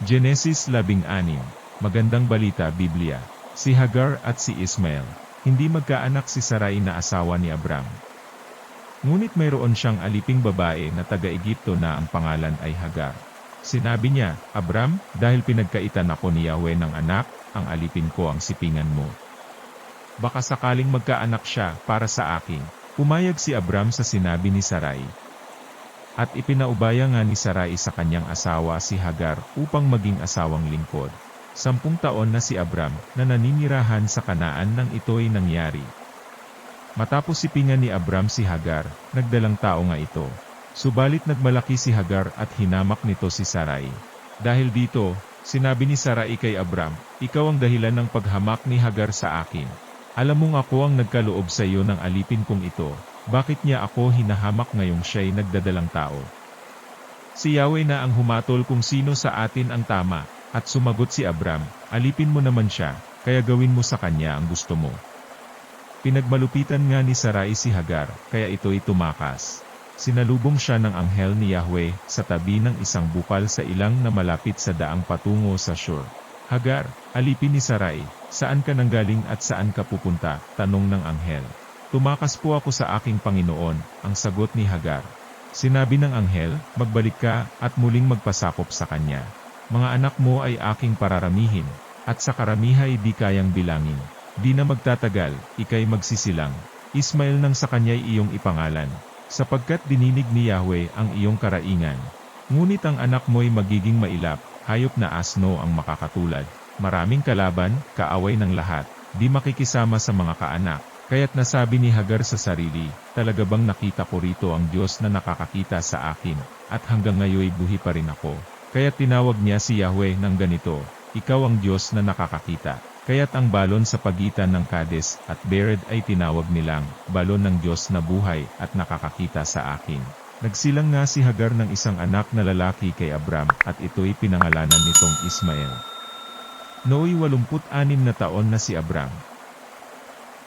Genesis 16, Magandang Balita Biblia. Si Hagar at si Ismael, hindi magkaanak si Sarai na asawa ni Abram. Ngunit mayroon siyang aliping babae na taga-Egipto na ang pangalan ay Hagar. Sinabi niya, Abram, dahil pinagkaitan ako ni Yahweh ng anak, ang alipin ko ang sipingan mo. Baka sakaling magkaanak siya para sa akin. Pumayag si Abram sa sinabi ni Sarai. At ipinaubaya nga ni Sarai sa kanyang asawa si Hagar upang maging asawang lingkod. Sampung taon na si Abram na naninirahan sa kanaan nang ito'y nangyari. Matapos sipingan ni Abram si Hagar, nagdalang tao nga ito. Subalit nagmalaki si Hagar at hinamak nito si Sarai. Dahil dito, sinabi ni Sarai kay Abram, Ikaw ang dahilan ng paghamak ni Hagar sa akin. Alam mong ako ang nagkaloob sa iyo ng alipin kong ito, bakit niya ako hinahamak ngayong siya'y nagdadalang tao? Si Yahweh na ang humatol kung sino sa atin ang tama, at sumagot si Abram, alipin mo naman siya, kaya gawin mo sa kanya ang gusto mo. Pinagmalupitan nga ni Sarai si Hagar, kaya ito'y tumakas. Sinalubong siya ng anghel ni Yahweh sa tabi ng isang bukal sa ilang na malapit sa daang patungo sa Shur. Hagar, alipin ni Sarai, saan ka nanggaling at saan ka pupunta? Tanong ng anghel. Tumakas po ako sa aking Panginoon, ang sagot ni Hagar. Sinabi ng anghel, magbalik ka at muling magpasakop sa kanya. Mga anak mo ay aking pararamihin, at sa karamihay di kayang bilangin. Di na magtatagal, ikay magsisilang. Ismael nang sa kanya'y iyong ipangalan, sapagkat dininig ni Yahweh ang iyong karaingan. Ngunit ang anak mo'y magiging mailap, hayop na asno ang makakatulad. Maraming kalaban, kaaway ng lahat, di makikisama sa mga kaanak. Kaya't nasabi ni Hagar sa sarili, talaga bang nakita ko rito ang Diyos na nakakakita sa akin, at hanggang ngayoy buhi pa rin ako. Kaya tinawag niya si Yahweh ng ganito, Ikaw ang Diyos na nakakakita. Kaya't ang balon sa pagitan ng Kades at Bered ay tinawag nilang, balon ng Diyos na buhay at nakakakita sa akin. Nagsilang nga si Hagar ng isang anak na lalaki kay Abram at ito'y pinangalanan nitong Ismael. Nooy 86 na taon na si Abram,